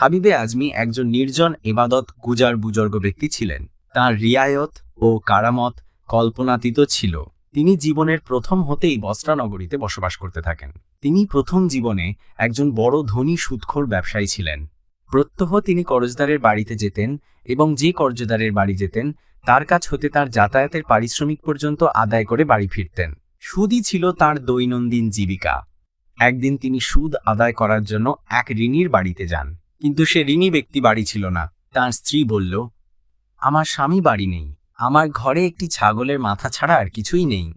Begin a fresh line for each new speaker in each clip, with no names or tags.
হাবিবে আজমি একজন নির্জন এবাদত গুজার বুজর্গ ব্যক্তি ছিলেন। তার রিয়ায়ত ও কারামত কল্পনাতীত ছিল। তিনি জীবনের প্রথম হতেই বস্ত্রানগরীতে বসবাস করতে থাকেন। তিনি প্রথম জীবনে একজন বড় ধনী সুদখোর ব্যবসায়ী ছিলেন। প্রত্যহ তিনি করজদারের বাড়িতে যেতেন এবং যে করজদারের বাড়ি যেতেন, তার কাছ হতে তার যাতায়াতের পারিশ্রমিক পর্যন্ত আদায় করে বাড়ি ফিরতেন। সুদই ছিল তার দৈনন্দিন জীবিকা। একদিন তিনি সুদ আদায় করার জন্য এক ঋণীর বাড়িতে যান। কিন্তু সে ঋণী ব্যক্তি বাড়ি ছিল না। তার স্ত্রী বলল, আমার স্বামী বাড়ি নেই। আমার ঘরে একটি ছাগলের মাথা ছাড়া আর কিছুই নেই।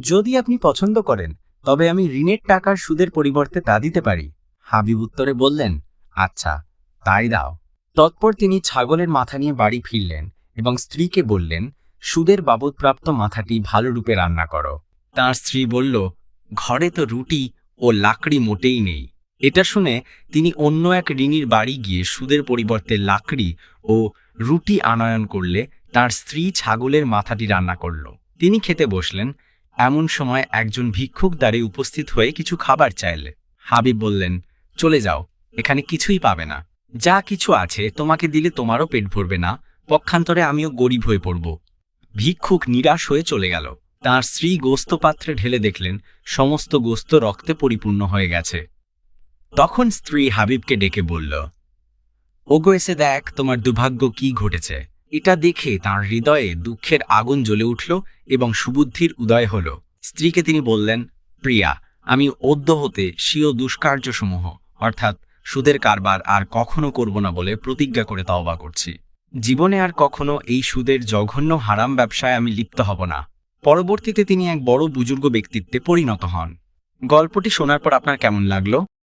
যদি আপনি পছন্দ করেন, তবে আমি ঋণের টাকার সুদের পরিবর্তে তা দিতে পারি। হাবিব উত্তরে বললেন আচ্ছা তাই দাও। তৎপর তিনি ছাগলের মাথা নিয়ে বাড়ি ফিরলেন এবং স্ত্রীকে বললেন, সুদের বাবদপ্রাপ্ত মাথাটি ভালো রূপে রান্না করো। তার স্ত্রী বলল, ঘরে তো রুটি ও লাকড়ি মোটেই নেই। এটা শুনে তিনি অন্য এক ঋণীর বাড়ি গিয়ে সুদের পরিবর্তে লাকড়ি ও রুটি আনয়ন করলে তার স্ত্রী ছাগলের মাথাটি রান্না করল। তিনি খেতে বসলেন। এমন সময় একজন ভিক্ষুক দ্বারে উপস্থিত হয়ে কিছু খাবার চাইলে। হাবিব বললেন, চলে যাও, এখানে কিছুই পাবে না। যা কিছু আছে তোমাকে দিলে তোমারও পেট ভরবে না, পক্ষান্তরে আমিও গরিব হয়ে পড়ব। ভিক্ষুক নিরাশ হয়ে চলে গেল। তার স্ত্রী গোস্ত পাত্রে ঢেলে দেখলেন, সমস্ত গোস্ত রক্তে পরিপূর্ণ হয়ে গেছে। তখন স্ত্রী হাবিবকে ডেকে বলল, ওগো, এসে দেখ তোমার দুর্ভাগ্য কি ঘটেছে। এটা দেখে তার হৃদয়ে দুঃখের আগুন জ্বলে উঠল এবং সুবুদ্ধির উদয় হল। স্ত্রীকে তিনি বললেন, প্রিয়া, আমি অদ্য হতে স্বীয় দুষ্কার্যসমূহ, অর্থাৎ সুদের কারবার আর কখনো করব না বলে প্রতিজ্ঞা করে তওবা করছি। জীবনে আর কখনো এই সুদের জঘন্য হারাম ব্যবসায় আমি লিপ্ত হব না। পরবর্তীতে তিনি এক বড় বুজুর্গ ব্যক্তিত্বে পরিণত হন। গল্পটি শোনার পর আপনার কেমন লাগল?